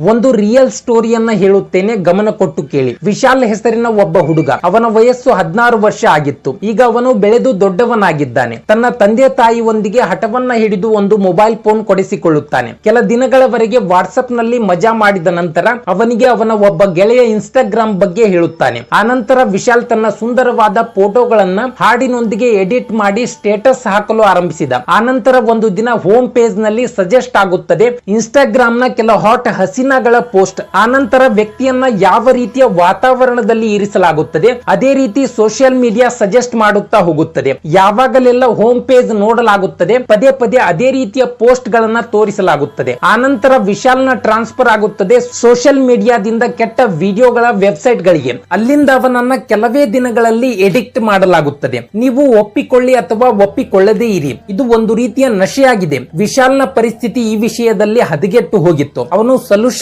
ಒಂದು ರಿಯಲ್ ಸ್ಟೋರಿಯನ್ನ ಹೇಳುತ್ತೇನೆ, ಗಮನ ಕೊಟ್ಟು ಕೇಳಿ. ವಿಶಾಲ್ ಹೆಸರಿನ ಒಬ್ಬ ಹುಡುಗ. ಅವನ ವಯಸ್ಸು ಹದಿನಾರು ವರ್ಷ ಆಗಿತ್ತು. ಈಗ ಅವನು ಬೆಳೆದು ದೊಡ್ಡವನಾಗಿದ್ದಾನೆ. ತನ್ನ ತಂದೆ ತಾಯಿಯೊಂದಿಗೆ ಹಠವನ್ನ ಹಿಡಿದು ಒಂದು ಮೊಬೈಲ್ ಫೋನ್ ಕೊಡಿಸಿಕೊಳ್ಳುತ್ತಾನೆ. ಕೆಲ ದಿನಗಳವರೆಗೆ ವಾಟ್ಸ್ಆಪ್ನಲ್ಲಿ ಮಜಾ ಮಾಡಿದ ನಂತರ ಅವನಿಗೆ ಅವನ ಒಬ್ಬ ಗೆಳೆಯ ಇನ್ಸ್ಟಾಗ್ರಾಮ್ ಬಗ್ಗೆ ಹೇಳುತ್ತಾನೆ. ಆನಂತರ ವಿಶಾಲ್ ತನ್ನ ಸುಂದರವಾದ ಫೋಟೋಗಳನ್ನ ಹಾಡಿನೊಂದಿಗೆ ಎಡಿಟ್ ಮಾಡಿ ಸ್ಟೇಟಸ್ ಹಾಕಲು ಆರಂಭಿಸಿದ. ಆನಂತರ ಒಂದು ದಿನ ಹೋಮ್ ಪೇಜ್ನಲ್ಲಿ ಸಜೆಸ್ಟ್ ಆಗುತ್ತದೆ ಇನ್ಸ್ಟಾಗ್ರಾಮ್ನ ಕೆಲ ಹಾಟ್ ಹಸಿನಗಳ ಪೋಸ್ಟ್. ಆನಂತರ ವ್ಯಕ್ತಿಯನ್ನ ಯಾವ ರೀತಿಯ ವಾತಾವರಣದಲ್ಲಿ ಇರಿಸಲಾಗುತ್ತದೆ, ಅದೇ ರೀತಿ ಸೋಷಿಯಲ್ ಮೀಡಿಯಾ ಸಜೆಸ್ಟ್ ಮಾಡುತ್ತಾ ಹೋಗುತ್ತದೆ. ಯಾವಾಗಲೆಲ್ಲ ಹೋಮ್ ಪೇಜ್ ನೋಡಲಾಗುತ್ತದೆ, ಪದೇ ಪದೇ ಅದೇ ರೀತಿಯ ಪೋಸ್ಟ್ ಗಳನ್ನ ತೋರಿಸಲಾಗುತ್ತದೆ. ಆನಂತರ ವಿಶಾಲ್ನ ಟ್ರಾನ್ಸ್ಫರ್ ಆಗುತ್ತದೆ ಸೋಷಿಯಲ್ ಮೀಡಿಯಾದಿಂದ ಕೆಟ್ಟ ವಿಡಿಯೋಗಳ ವೆಬ್ಸೈಟ್ ಗಳಿಗೆ ಅಲ್ಲಿಂದ ಅವನನ್ನ ಕೆಲವೇ ದಿನಗಳಲ್ಲಿ ಎಡಿಕ್ಟ್ ಮಾಡಲಾಗುತ್ತದೆ. ನೀವು ಒಪ್ಪಿಕೊಳ್ಳಿ ಅಥವಾ ಒಪ್ಪಿಕೊಳ್ಳದೇ ಇರಿ. ಇದು ಒಂದು ರೀತಿಯ ನಶೆಯಾಗಿದೆ. ವಿಶಾಲ್ನ ಪರಿಸ್ಥಿತಿ ಈ ವಿಷಯದಲ್ಲಿ ಹದಗೆಟ್ಟು ಹೋಗಿತ್ತು. ಅವನು ಸೊಲ್ಯೂಷನ್